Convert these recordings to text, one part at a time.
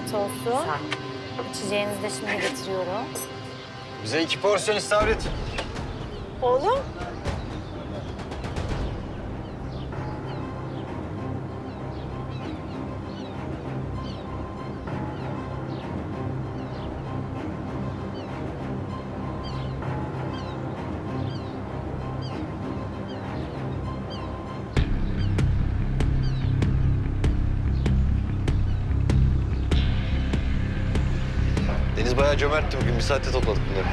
Afiyet olsun. İçeceğinizi de şimdi getiriyorum. Bize iki porsiyon istavrit. Oğlum. Bayağı cömertti bugün. Bir saatte topladık bunları.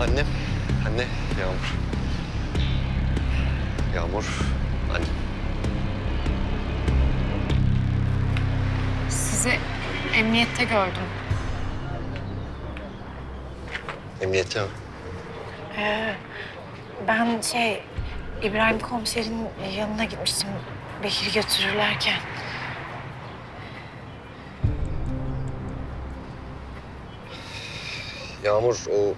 Annem, anne, Yağmur. Yağmur, anne. Sizi emniyette gördüm. Emniyette mi? Ben şey İbrahim komiserin yanına gitmiştim. Bekir'i götürürlerken. Yağmur o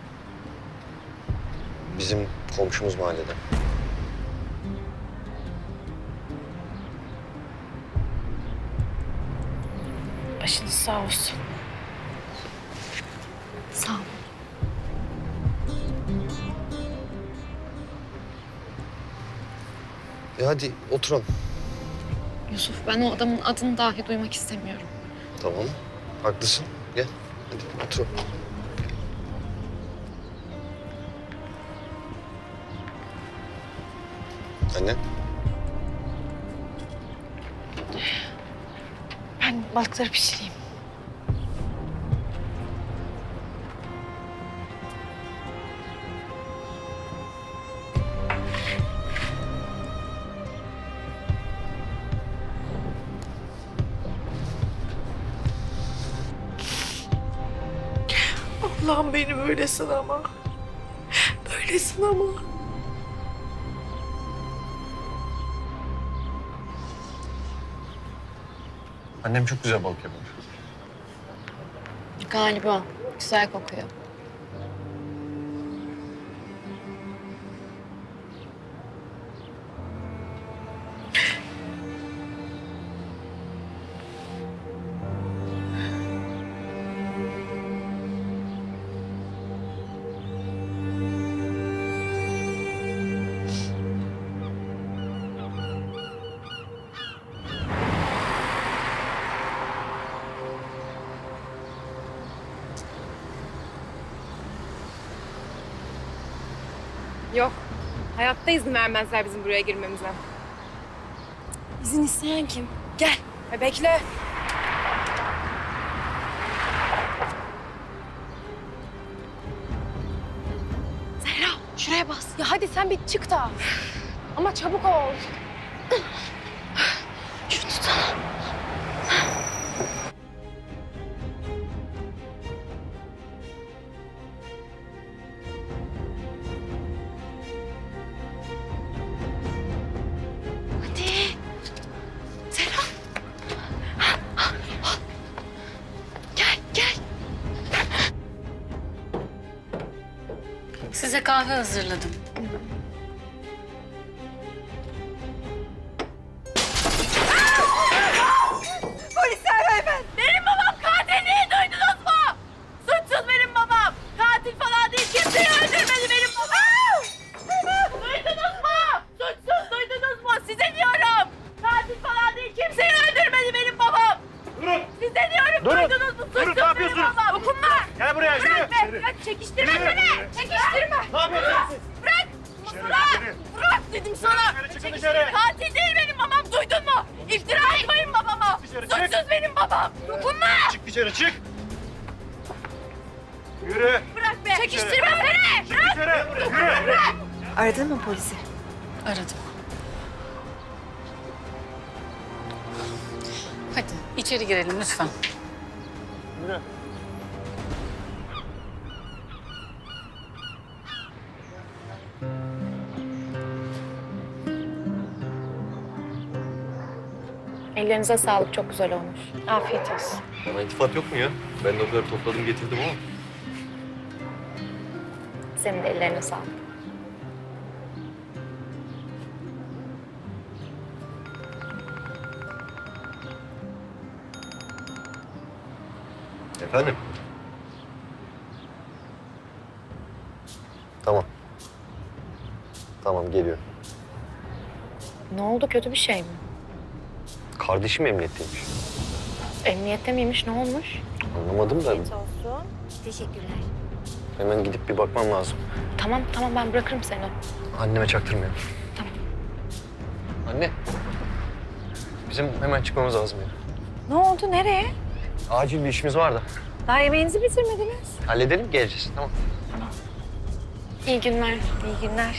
bizim komşumuz mahallede. Başınız sağ olsun. E hadi oturalım. Yusuf ben o adamın adını dahi duymak istemiyorum. Tamam. Haklısın. Gel. Hadi oturalım. Anne. Ben balıkları pişireyim. Allah'ım beni böyle sınama. Böyle sınama. Annem çok güzel balık yapar. Galiba güzel kokuyor. Yok. Hayatta izin vermezler bizim buraya girmemize. İzin isteyen kim? Gel. Ve bekle. Zehra şuraya bas. Ya hadi sen bir çık da. Ama çabuk ol. Size kahve hazırladım. Sana. dışarı. Katil değil benim babam duydun mu? İftira atmayın babama. Dışarı, çık. Suçsuz benim babam. Dokunma. Çık dışarı, çık! Yürü! Bırak be. Çekiştirme beni. Çık dışarı! Yürü! Aradın mı polisi? Aradım. Hadi içeri girelim lütfen. Yürü! Ellerinize sağlık. Çok güzel olmuş. Afiyet olsun. Bana iltifat yok mu ya? Ben de o kadar topladım getirdim ama. Senin de ellerine sağlık. Efendim? Tamam. Tamam geliyor. Ne oldu kötü bir şey mi? Kardeşim emniyetteymiş. Emniyette miymiş ne olmuş? Anlamadım da olsun. Teşekkürler. hemen gidip bir bakmam lazım. Tamam tamam ben bırakırım seni. Anneme çaktırmayalım. Tamam. Anne. Bizim hemen çıkmamız lazım ya. Ne oldu nereye? Acil bir işimiz var da. Daha yemeğinizi bitirmediniz. Halledelim geleceğiz tamam. İyi günler. İyi günler.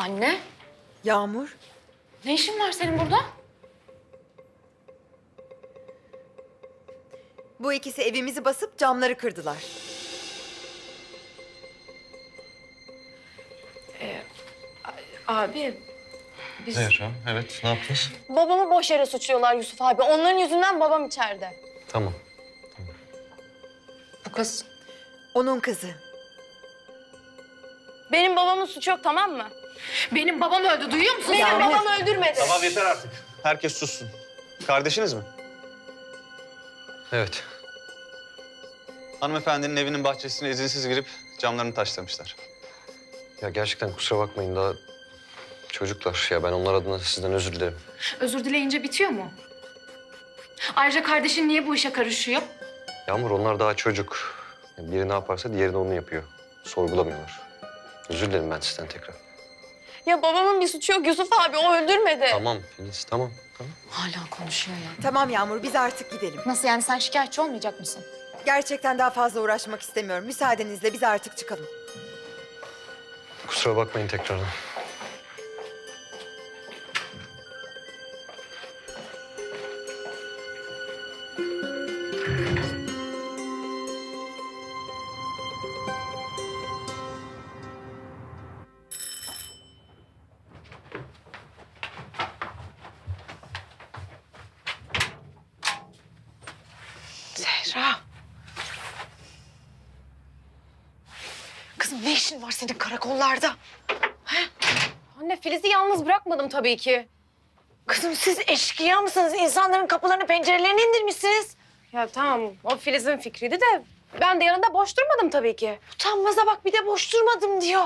Anne, Yağmur. ne işin var senin burada? Bu ikisi evimizi basıp camları kırdılar. Abi, biz... Zehra evet ne yaptınız? Babamı boş yere suçluyorlar Yusuf abi. Onların yüzünden babam içeride. Tamam. Bu kız Onun kızı. Benim babamın suçu yok tamam mı? Benim babam öldü duyuyor musun? Benim sen? babam öldürmedi. Tamam yeter artık. Herkes sussun. Kardeşiniz mi? Evet. Hanımefendinin evinin bahçesine izinsiz girip camlarını taşlamışlar. Ya gerçekten kusura bakmayın daha çocuklar. Ya ben onlar adına sizden özür dilerim. Özür dileyince bitiyor mu? Ayrıca kardeşin niye bu işe karışıyor? Yağmur onlar daha çocuk. Biri ne yaparsa diğeri de onu yapıyor. Sorgulamıyorlar. Özür dilerim ben sizden tekrar. Ya babamın bir suçu yok Yusuf abi. O öldürmedi. Tamam Filiz tamam. tamam. Hala konuşuyor ya. Tamam Yağmur biz artık gidelim. Nasıl yani sen şikayetçi olmayacak mısın? Gerçekten daha fazla uğraşmak istemiyorum. Müsaadenizle biz artık çıkalım. Kusura bakmayın tekrardan. Kızım ne işin var senin karakollarda? Anne Filiz'i yalnız bırakmadım tabii ki. Kızım siz eşkıya mısınız? İnsanların kapılarını pencerelerini indirmişsiniz. Ya tamam o Filiz'in fikriydi de ben de yanında boş durmadım tabii ki. Utanmaza bak bir de boş durmadım diyor.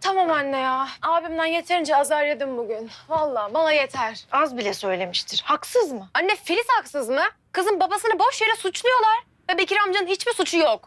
Tamam anne ya. Abimden yeterince azar yedim bugün. Vallahi bana yeter. Az bile söylemiştir. Haksız mı? Anne Filiz haksız mı? Kızın babasını boş yere suçluyorlar. Ve Bekir amcanın hiçbir suçu yok.